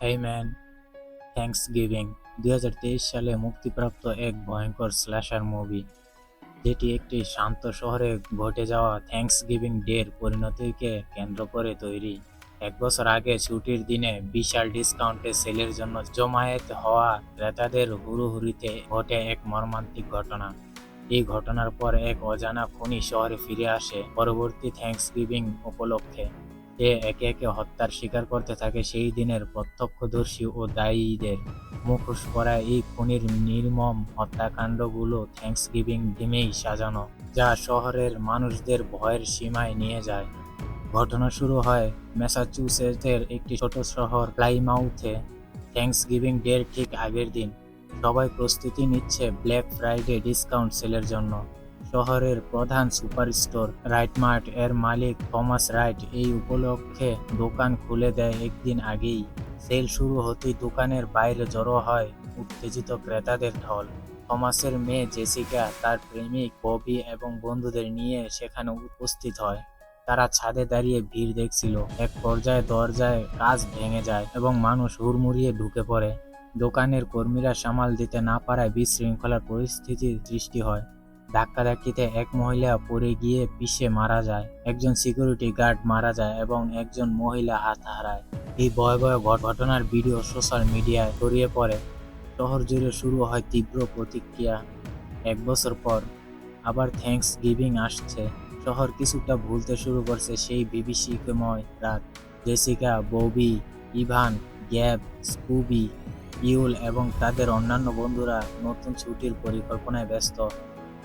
এই man thanks giving দুই সালে মুক্তিপ্রাপ্ত এক ভয়ঙ্কর স্ল্যাশার মুভি যেটি একটি শান্ত শহরে ঘটে যাওয়া থ্যাঙ্কস গিভিং ডের পরিণতিকে কেন্দ্র করে তৈরি। এক বছর আগে ছুটির দিনে বিশাল ডিসকাউন্টে সেলের জন্য জমায়েত হওয়া ক্রেতাদের হুড়োহুড়িতে ঘটে এক মর্মান্তিক ঘটনা। এই ঘটনার পর এক অজানা খুনি শহরে ফিরে আসে পরবর্তী থ্যাঙ্কস গিভিং উপলক্ষে। সে একে একে হত্যার শিকার করতে থাকে, সেই দিনের প্রত্যক্ষদর্শী ও দায়ীদের মুখোশ করা এই খুনির নির্মম হত্যাকাণ্ডগুলো থ্যাঙ্কস গিভিং ডিমেই সাজানো, যা শহরের মানুষদের ভয়ের সীমায় নিয়ে যায়। ঘটনা শুরু হয় ম্যাসাচুসেটসের একটি ছোট শহর প্লাইমাউথে থ্যাঙ্কস গিভিং ডের ঠিক আগের দিন। সবাই প্রস্তুতি নিচ্ছে ব্ল্যাক ফ্রাইডে ডিসকাউন্ট সেলের জন্য। শহরের প্রধান সুপারস্টোর রাইট মার্ট এর মালিক থমাস রাইট এই উপলক্ষে দোকান খুলে দেয় একদিন আগেই। সেল শুরু হতেই দোকানের বাইরে জড়ো হয় উত্তেজিত ক্রেতাদের ঢল। থমাসের মেয়ে জেসিকা, তার প্রেমিক ববি এবং বন্ধুদের নিয়ে সেখানে উপস্থিত হয়। তারা ছাদে দাঁড়িয়ে ভিড় দেখছিল। এক পর্যায়ে দরজায় কাজ ভেঙে যায় এবং মানুষ হুড়মুড়িয়ে ঢুকে পড়ে। দোকানের কর্মীরা সামাল দিতে না পারায় বিশৃঙ্খলার পরিস্থিতির সৃষ্টি হয়। ধাক্কাধাক্কিতে এক মহিলা পড়ে গিয়ে পিষে মারা যায়, একজন সিকিউরিটি গার্ড মারা যায় এবং একজন মহিলা হাত হারায়। এই ভয়াবহ ঘট- ঘটনার ভিডিও সোশ্যাল মিডিয়ায় ছড়িয়ে পড়ে। শহর জুড়ে শুরু হয় তীব্র প্রতিক্রিয়া। এক বছর পর আবার থ্যাঙ্কস গিভিং আসছে। শহর কিছুটা ভুলতে শুরু করছে সেই বিভীষিকাময় রাত। Jessica, Bobby, Evan, Gabe, Scooby, Yule এবং তাদের অন্যান্য বন্ধুরা নতুন ছুটির পরিকল্পনায় ব্যস্ত।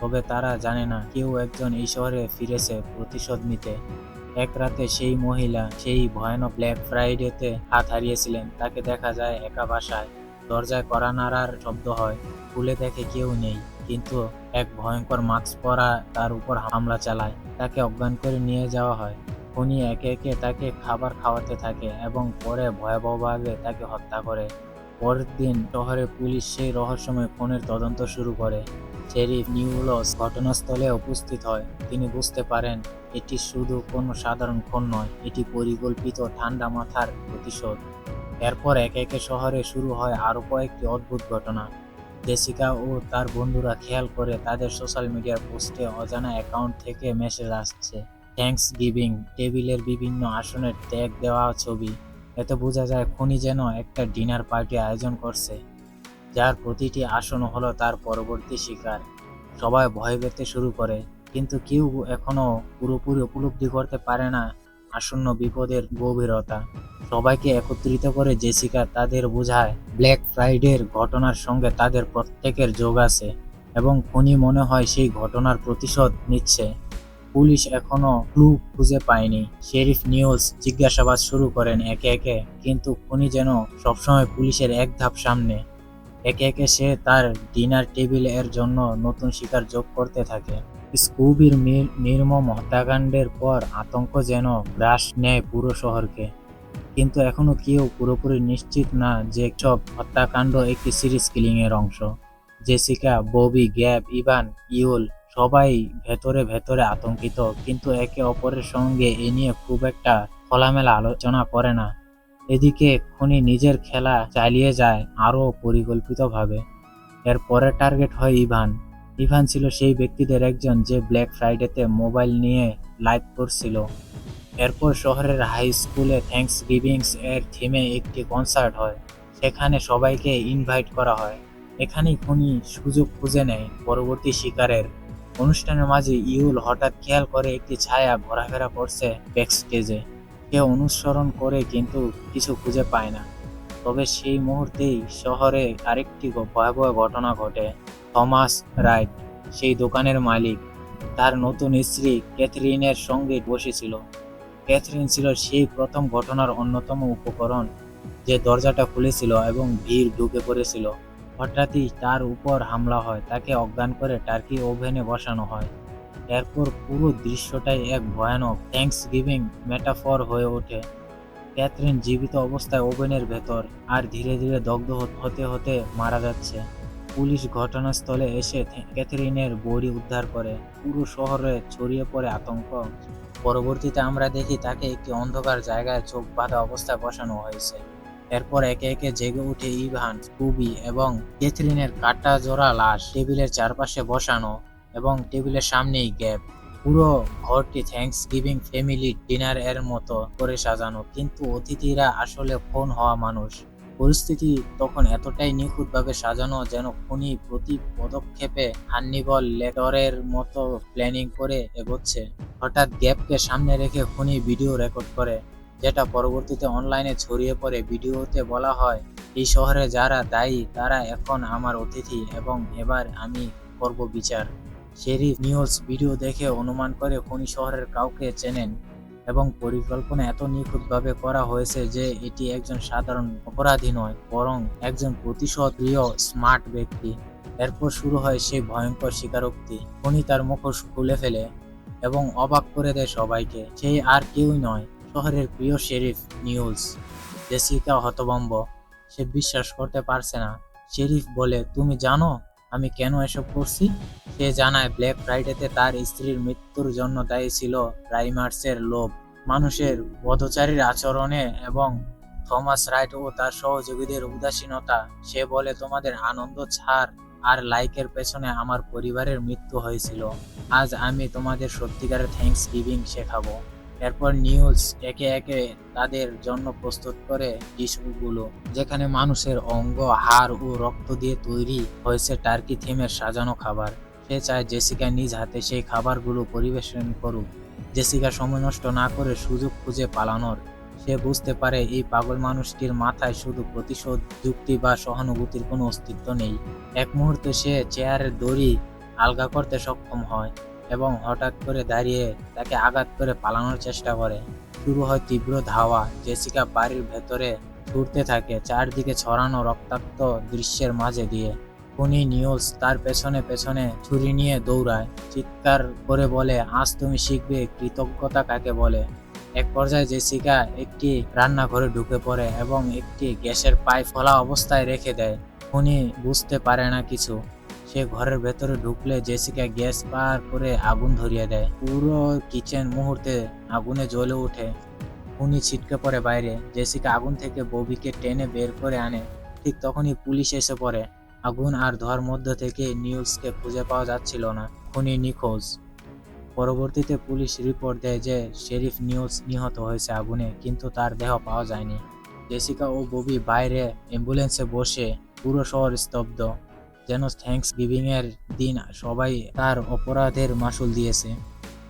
তবে তারা জানে না কেউ একজন এই শহরে ফিরেছে প্রতিশোধ নিতে। এক রাতে সেই মহিলা সেই ভয়ানক ব্ল্যাক ফ্রাইডেতে হাত হারিয়েছিলেন। তাকে দেখা যায় একা বাসায়। দরজায় কড়া নাড়ার শব্দ হয়। খুলে দেখে কেউ নেই। কিন্তু এক ভয়ঙ্কর মাস্ক পরা তার উপর হামলা চালায়। তাকে অজ্ঞান করে নিয়ে যাওয়া হয়। খুনি একে একে তাকে খাবার খাওয়াতে থাকে এবং পরে ভয়াবহভাবে তাকে হত্যা করে। পরের দিন শহরে পুলিশ সেই রহস্যময় খুনের তদন্ত শুরু করে। শেরিফ নিউলস ঘটনাস্থলে উপস্থিত হয়। তিনি বুঝতে পারেন, এটি শুধু কোনো সাধারণ খুন নয়, এটি পরিকল্পিত ঠান্ডা মাথার প্রতিশোধ। এরপর একে একে শহরে শুরু হয় আরও কয়েকটি অদ্ভুত ঘটনা। জেসিকা ও তার বন্ধুরা খেয়াল করে তাদের সোশ্যাল মিডিয়ার পোস্টে অজানা অ্যাকাউন্ট থেকে মেসেজ আসছে। থ্যাঙ্কস গিভিং টেবিলের বিভিন্ন আসনের ট্যাগ দেওয়া ছবি। এতে বোঝা যায় খুনি যেন একটা ডিনার পার্টি আয়োজন করছে, যার প্রতিটি আসন হলো তার পরবর্তী শিকার। সবাই ভয় পেতে শুরু করে, কিন্তু কেউ এখনও পুরোপুরি উপলব্ধি করতে পারে না আসন্ন বিপদের গভীরতা। সবাইকে একত্রিত করে জেসিকা তাদের বোঝায় ব্ল্যাক ফ্রাইডের ঘটনার সঙ্গে তাদের প্রত্যেকের যোগ আছে এবং খুনি মনে হয় সেই ঘটনার প্রতিশোধ নিচ্ছে। পুলিশ এখনও ক্লু খুঁজে পায়নি। শেরিফ নিউজ জিজ্ঞাসাবাদ শুরু করেন একে একে, কিন্তু খুনি যেন সবসময় পুলিশের এক ধাপ সামনে। একে একে সে তার ডিনার টেবিলের জন্য নতুন শিকার যোগ করতে থাকে। স্কুবির নির্মম হত্যাকাণ্ডের পর আতঙ্ক যেন গ্রাস নেয় পুরো শহরকে। কিন্তু এখনও কেউ পুরোপুরি নিশ্চিত না যে সব হত্যাকাণ্ড একটি সিরিজ কিলিং এর অংশ। Jessica, Bobby, Gab, Evan, Yule সবাই ভেতরে ভেতরে আতঙ্কিত, কিন্তু একে অপরের সঙ্গে এ নিয়ে খুব একটা খোলামেলা আলোচনা করে না। এদিকে খুনি নিজের খেলা চালিয়ে যায় আরও পরিকল্পিতভাবে। এর পরের টার্গেট হয় ইভান। ইভান ছিল সেই ব্যক্তিদের একজন যে ব্ল্যাক ফ্রাইডেতে মোবাইল নিয়ে লাইভ করছিল। এরপর শহরের হাই স্কুলে থ্যাঙ্কস গিভিংস এর থিমে একটি কনসার্ট হয়। সেখানে সবাইকে ইনভাইট করা হয়। এখানেই খুনি সুযোগ খুঁজে নেয় পরবর্তী শিকারের। অনুষ্ঠানের মাঝে ইউল হঠাৎ খেয়াল করে একটি ছায়া ঘোরাফেরা করছে ব্যাকস্টেজে সে অনুসরণ করে কিন্তু কিছু খুঁজে পায় না। তবে সেই মুহূর্তেই শহরে আরেকটি ভয়াবহ ঘটনা ঘটে। থমাস রাইট, সেই দোকানের মালিক। তার নতুন স্ত্রী ক্যাথরিনের সঙ্গে বসেছিল। ক্যাথরিন ছিল সেই প্রথম ঘটনার অন্যতম উপকরণ যে দরজাটা খুলেছিল এবং ভিড় ঢুকে পড়েছিল। হঠাৎই তার উপর হামলা হয়। তাকে অজ্ঞান করে টার্কি ওভেনে বসানো হয়। এরপর পুরো দৃশ্যটাই এক ভয়ানক থ্যাঙ্কস গিভিং মেটাফর হয়ে ওঠে। ক্যাথরিন জীবিত অবস্থায় ওভেনের ভেতর আর ধীরে ধীরে দগ্ধ হতে হতে মারা যাচ্ছে। পুলিশ ঘটনাস্থলে এসে ক্যাথরিনের বডি উদ্ধার করে। পুরো শহরে ছড়িয়ে পড়ে আতঙ্ক। পরবর্তীতে আমরা দেখি তাকে একটি অন্ধকার জায়গায় চোখ বাঁধা অবস্থায় বসানো হয়েছে। এরপর একে একে জেগে উঠে ইভান, কুবি এবং ক্যাথরিনের কাটা জোড়া লাশ টেবিলের চারপাশে বসানো এবং টেবিলের সামনেই গ্যাপ। পুরো ঘরটি থ্যাঙ্কস গিভিং ফ্যামিলি ডিনার এর মতো করে সাজানো, কিন্তু অতিথিরা আসলে ফোন হওয়া মানুষ। পরিস্থিতি তখন এতটাই নিখুঁতভাবে সাজানো যেন খুনি প্রতি পদক্ষেপে হান্নিবল লেটরের মতো প্ল্যানিং করে এগোচ্ছে। হঠাৎ গ্যাপকে সামনে রেখে খুনি ভিডিও রেকর্ড করে। যেটা পরবর্তীতে অনলাইনে ছড়িয়ে পড়ে ভিডিওতে বলা হয়, এই শহরে যারা দায়ী, তারা এখন আমার অতিথি এবং এবার আমি করব বিচার। শেরিফ নিউজ ভিডিও দেখে অনুমান করে খনি শহরের কাউকে চেনেন এবং পরিকল্পনা এত নিখুঁতভাবে করা হয়েছে যে এটি একজন সাধারণ অপরাধী নয়, বরং একজন প্রতিশোধ প্রিয় স্মার্ট ব্যক্তি। এরপর শুরু হয় সেই ভয়ঙ্কর স্বীকারোক্তি। খনি তার মুখোশ খুলে ফেলে এবং অবাক করে দেয় সবাইকে। সেই আর কেউই নয়। শহরের প্রিয় শেরিফ নিউজ জেসিকা হতবম্ব, সে বিশ্বাস করতে পারছে না। শেরিফ বলে, তুমি জানো আমি কেন এসব করছি? সে জানায়, ব্ল্যাক ফ্রাইডেতে তার স্ত্রীর মৃত্যুর জন্য দায়ী ছিল রাইমার্সের লোভ। মানুষের পথচারীর আচরণে এবং থমাস রাইট ও তার সহযোগীদের উদাসীনতা। সে বলে, তোমাদের আনন্দ, ছাড় আর লাইকের পেছনে আমার পরিবারের মৃত্যু হয়েছিল। আজ আমি তোমাদের সত্যিকারের থ্যাঙ্কস গিভিং শেখাবো। এরপর নিউজ একে একে তাদের জন্য প্রস্তুত করে ডিশগুলো যেখানে মানুষের অঙ্গ, হাড় ও রক্ত দিয়ে তৈরি হয়েছে টার্কি থিমের সাজানো খাবার। সে চায় জেসিকা নিজ হাতে সেই খাবারগুলো পরিবেশন করুক। জেসিকা সময় নষ্ট না করে সুযোগ খুঁজে পালানোর। সে বুঝতে পারে এই পাগল মানুষটির মাথায় শুধু প্রতিশোধ, যুক্তি বা সহানুভূতির কোনো অস্তিত্ব নেই। এক মুহূর্তে সে চেয়ারের দড়ি আলগা করতে সক্ষম হয়। এবং হঠাৎ করে দাঁড়িয়ে তাকে আঘাত করে পালানোর চেষ্টা করে। শুরু হয় তীব্র ধাওয়া। জেসিকা বাড়ির ভেতরে ঘুরতে থাকে, চারদিকে ছড়ানো রক্তাক্ত দৃশ্যের মাঝে দিয়ে। খুনি নিউজ তার পেছনে পেছনে ছুরি নিয়ে দৌড়ায়। চিৎকার করে বলে, আজ তুমি শিখবে কৃতজ্ঞতা কাকে বলে? এক পর্যায়ে জেসিকা একটি রান্নাঘরে ঢুকে পড়ে এবং একটি গ্যাসের পাইপ খোলা অবস্থায় রেখে দেয়। খুনি বুঝতে পারে না কিছু। সে ঘরের ভেতরে ঢুকলে জেসিকা গ্যাস পার করে আগুন ধরিয়ে দেয়। পুরো কিচেন মুহূর্তে আগুনে জ্বলে ওঠে। খুনি ছিটকে পড়ে বাইরে। জেসিকা আগুন থেকে ববিকে টেনে বের করে আনে। ঠিক তখনই পুলিশ এসে পড়ে। আগুন আর ধোয়ার মধ্য থেকে নিউজকে খুঁজে পাওয়া যাচ্ছিল না। খুনি নিখোঁজ। পরবর্তীতে পুলিশ রিপোর্ট দেয় যে শেরিফ নিউজ নিহত হয়েছে আগুনে, কিন্তু তার দেহ পাওয়া যায়নি। জেসিকা ও ববি বাইরে অ্যাম্বুলেন্সে বসে পুরো শহর স্তব্ধ। যেন থ্যাংকস গিভিং এর দিন সবাই তার অপরাধের মাসুল দিয়েছে।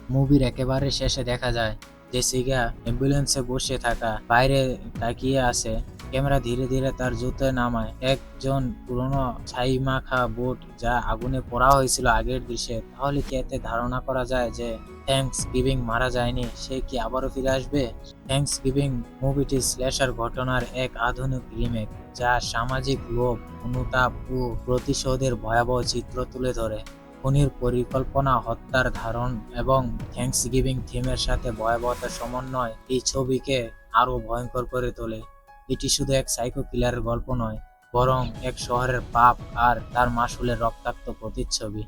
মুভির একেবারে শেষে দেখা যায় জেসিকা অ্যাম্বুলেন্সে বসে থাকা বাইরে তাকিয়ে আছে। ক্যামেরা ধীরে ধীরে তার জুতে নামায়। একজন পুরনো ছাই মাখা বোট যা আগুনে পোড়া হয়েছিল আগের দৃশ্যে। তাহলে কি এতে ধারণা করা যায় যে থ্যাঙ্কস গিভিং মারা যায়নি? সে কি আবারও ফিরে আসবে? থ্যাঙ্কস গিভিং মুভিটি স্ল্যাশার ঘটনার এক আধুনিক রিমেক যা সামাজিক লোভ, অনুতাপ ও প্রতিশোধের ভয়াবহ চিত্র তুলে ধরে। খুনির পরিকল্পনা, হত্যার ধারণ এবং থ্যাঙ্কস গিভিং থিমের সাথে ভয়াবহতার সমন্বয় এই ছবিকে আরও ভয়ঙ্কর করে তোলে। এটি শুধু এক সাইকো কিলারের গল্প নয়, বরং এক শহরের পাপ আর তার মাসুলের রক্তাক্ত প্রতিচ্ছবি।